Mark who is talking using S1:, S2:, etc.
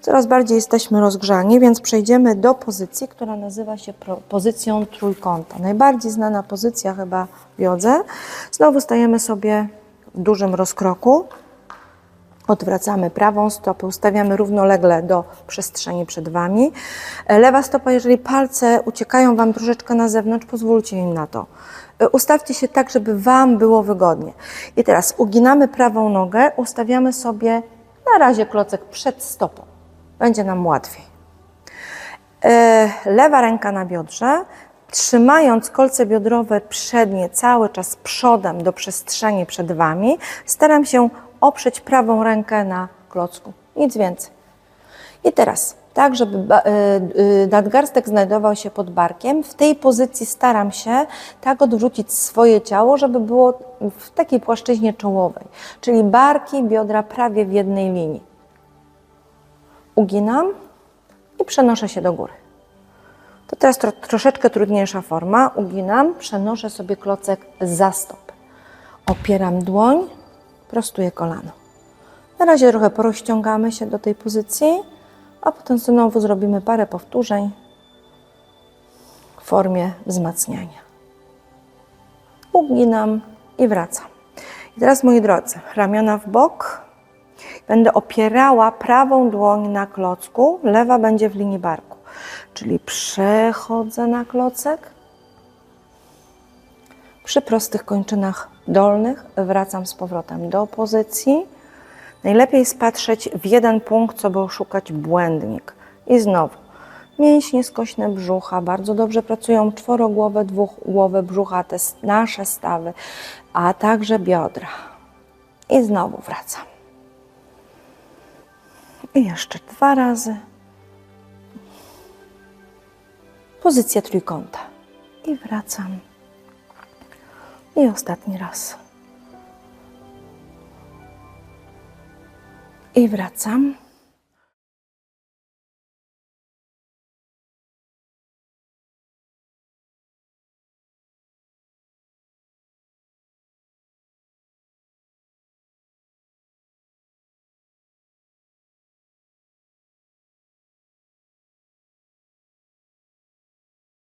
S1: Coraz bardziej jesteśmy rozgrzani, więc przejdziemy do pozycji, która nazywa się pozycją trójkąta. Najbardziej znana pozycja chyba w jodze. Znowu stajemy sobie w dużym rozkroku. Odwracamy prawą stopę, ustawiamy równolegle do przestrzeni przed Wami. E, Lewa stopa, jeżeli palce uciekają Wam troszeczkę na zewnątrz, pozwólcie im na to. E, Ustawcie się tak, żeby Wam było wygodnie. I teraz uginamy prawą nogę, ustawiamy sobie na razie klocek przed stopą. Będzie nam łatwiej. E, Lewa ręka na biodrze, trzymając kolce biodrowe przednie cały czas przodem do przestrzeni przed Wami, staram się oprzeć prawą rękę na klocku. Nic więcej. I teraz, tak, żeby y, y, nadgarstek znajdował się pod barkiem, w tej pozycji staram się tak odwrócić swoje ciało, żeby było w takiej płaszczyźnie czołowej, czyli barki, biodra prawie w jednej linii. Uginam i przenoszę się do góry. To teraz tro, troszeczkę trudniejsza forma. Uginam, przenoszę sobie klocek za stopę. Opieram dłoń, prostuję kolano. Na razie trochę porozciągamy się do tej pozycji, a potem znowu zrobimy parę powtórzeń w formie wzmacniania. Uginam i wracam. I teraz, moi drodzy, ramiona w bok. Będę opierała prawą dłoń na klocku, lewa będzie w linii barku. Czyli przechodzę na klocek. Przy prostych kończynach dolnych wracam z powrotem do pozycji. Najlepiej jest patrzeć w jeden punkt, co by oszukać błędnik. I znowu, mięśnie skośne brzucha bardzo dobrze pracują, czworogłowe, dwugłowe brzucha, te nasze stawy, a także biodra. I znowu wracam. I jeszcze dwa razy. Pozycja trójkąta. I wracam. I ostatni raz. I wracam.